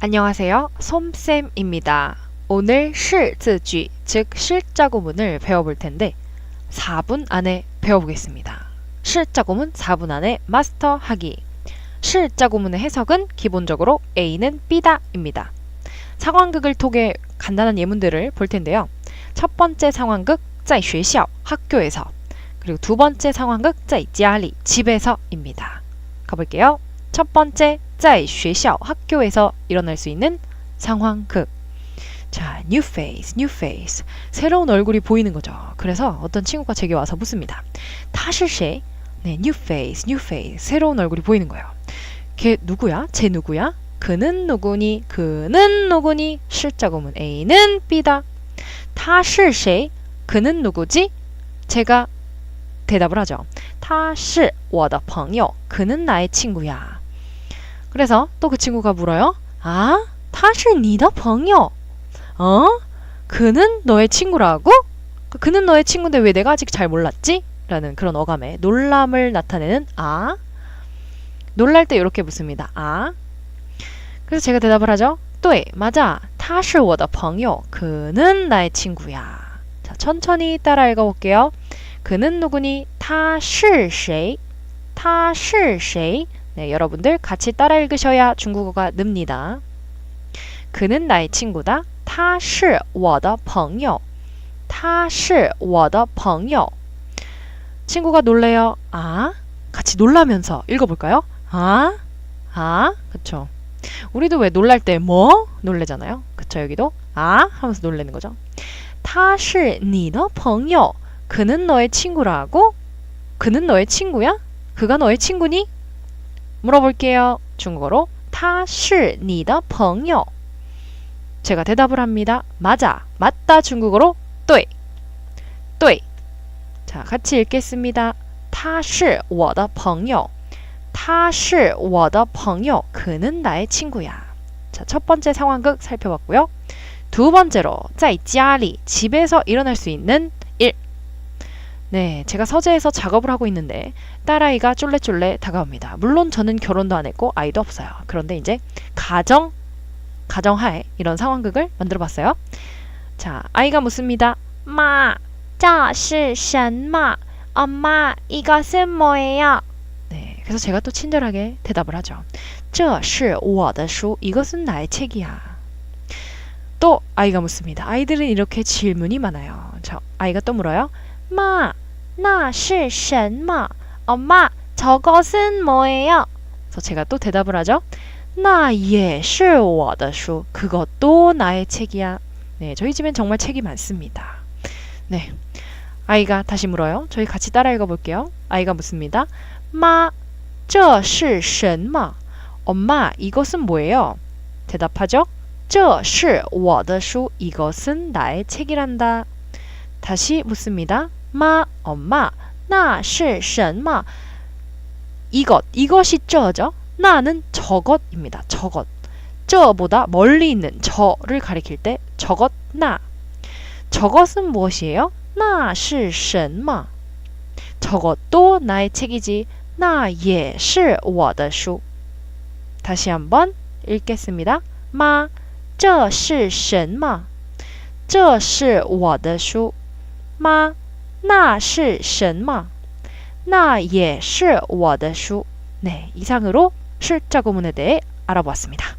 안녕하세요. 솜쌤입니다. 오늘 실字句, 즉 실자구문을 배워볼 텐데 4분 안에 배워보겠습니다. 실자구문 4분 안에 마스터하기. 실자구문의 해석은 기본적으로 A는 B다입니다. 상황극을 통해 간단한 예문들을 볼 텐데요. 첫 번째 상황극 在学校 학교에서 그리고 두 번째 상황극 在家里 집에서입니다. 가볼게요. 첫 번째 在学校 학교에서 일어날 수 있는 상황극. 자, new face, new face. 새로운 얼굴이 보이는 거죠. 그래서 어떤 친구가 제게 와서 묻습니다. 他是谁? 네, new face, new face. 새로운 얼굴이 보이는 거예요. 걔 누구야? 쟤 누구야? 그는 누구니? 그는 누구니? 실자구문 A는 B다. 他是谁? 그는 누구지? 제가 대답을 하죠. 他是我的朋友. 그는 나의 친구야. 그래서 또 그 친구가 물어요. 아, 他是你的朋友. 어? 그는 너의 친구라고? 그 그는 너의 친구인데 왜 내가 아직 잘 몰랐지? 라는 그런 어감에 놀람을 나타내는 아. 놀랄 때 이렇게 묻습니다. 아. 그래서 제가 대답을 하죠. 对, 맞아. 他是我的朋友. 그는 나의 친구야. 자, 천천히 따라 읽어볼게요. 그는 누구니? 他是谁?他是谁? 네, 여러분들 같이 따라 읽으셔야 중국어가 늡니다. 그는 나의 친구다. 他是我的朋友.他是我的朋友. 친구가 놀래요. 아? 같이 놀라면서 읽어볼까요? 아? 아? 그쵸. 우리도 왜 놀랄 때 뭐? 놀래잖아요. 그쵸, 여기도? 아? 하면서 놀래는 거죠. 他是你的朋友. 그는 너의 친구라고? 그는 너의 친구야? 그가 너의 친구니? 물어볼게요. 중국어로 他是你的朋友. 제가 대답을 합니다. 맞아. 맞다. 중국어로 对.对. 자, 같이 읽겠습니다. 他是我的朋友.他是我的朋友. 그는 나의 친구야. 자, 첫 번째 상황극 살펴봤고요. 두 번째로 在家里 집에서 일어날 수 있는 일. 네, 제가 서재에서 작업을 하고 있는데 딸아이가 쫄래쫄래 다가옵니다. 물론 저는 결혼도 안 했고 아이도 없어요. 그런데 이제 가정 가정하에 이런 상황극을 만들어 봤어요. 자, 아이가 묻습니다. 마, 这是什么? 엄마, 이것은 뭐예요? 네, 그래서 제가 또 친절하게 대답을 하죠. 这是我的书. 이것은 나의 책이야. 또 아이가 묻습니다. 아이들은 이렇게 질문이 많아요. 저 아이가 또 물어요. 마, 那是什么? 엄마, 저것은 뭐예요? 그래서 제가 또 대답을 하죠. 那也是我的书. 그것도 나의 책이야. 네, 저희 집엔 정말 책이 많습니다. 네. 아이가 다시 물어요. 저희 같이 따라 읽어볼게요. 아이가 묻습니다. 마, 这是什么? 엄마, 이것은 뭐예요? 대답하죠. 这是我的书. 이것은 나의 책이란다. 다시 묻습니다. 마, 엄마, 那是什么? 이것, 이것이 这죠. 나는 저것입니다. 저것. 저보다 멀리 있는 저를 가리킬 때 저것 나. 저것은 무엇이에요? 那是什么? 저것도 나의 책이지. 那也是我的书. 다시 한번 읽겠습니다. 마, 这是什么?这是我的书. 마, 那是什么?那也是我的书. 네, 이상으로 실자구문에 대해 알아보았습니다.